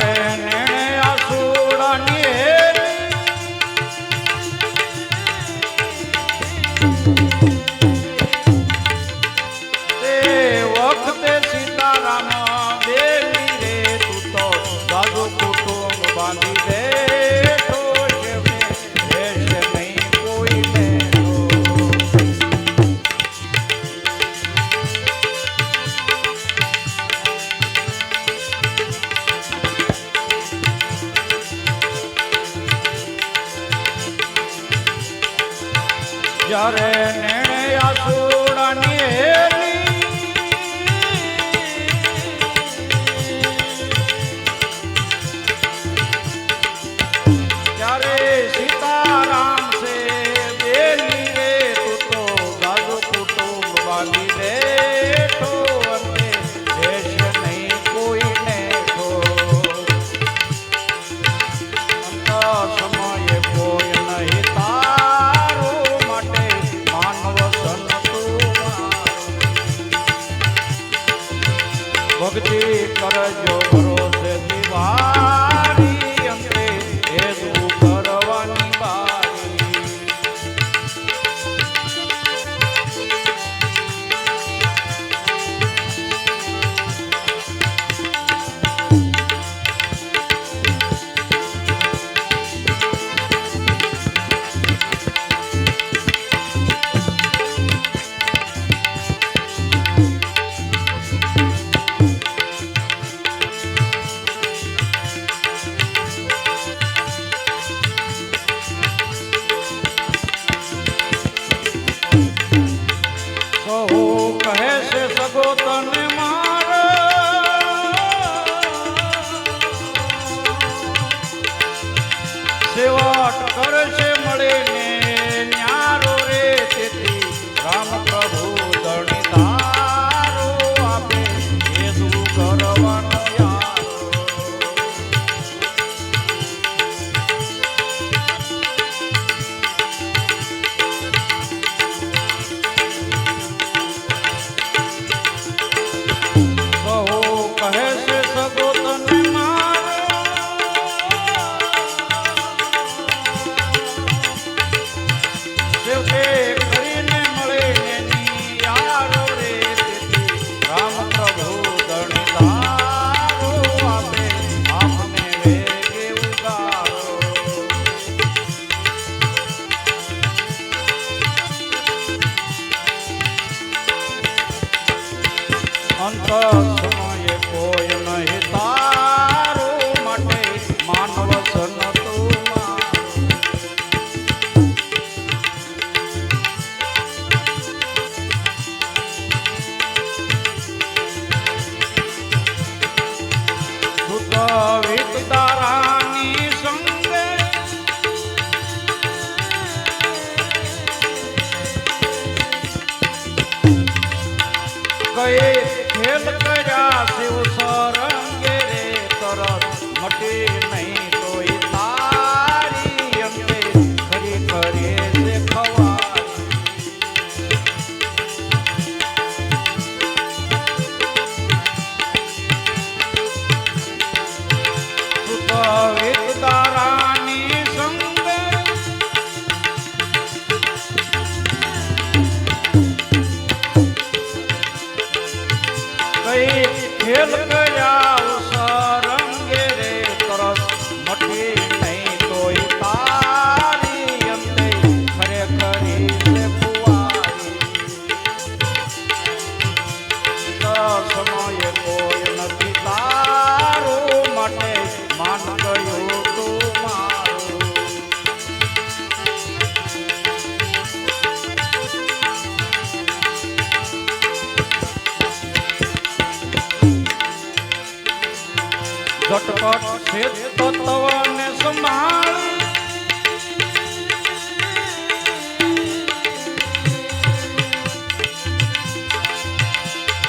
ಶರಣ જ્યારે નેણે આસુડાની હેલી ત્યારે સીતારામ છે બેલી રે તું તો ગાજો કુટુંબ વાલી રે તો અંતે દેશ નહીં કોઈને તો અંતર સેવટ કરશે મળીને. Eu Deus. ગઈ ખેલ કર્યા શિવ સરંગે રે તરત મટી ઝટપટ છે તો તવને સંભાળ.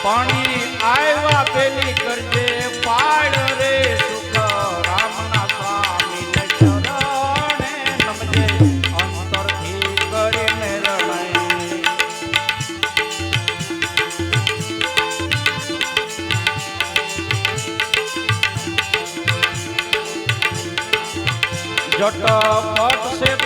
પાણી આવ્યા પેલી કરજે. જટ પડશે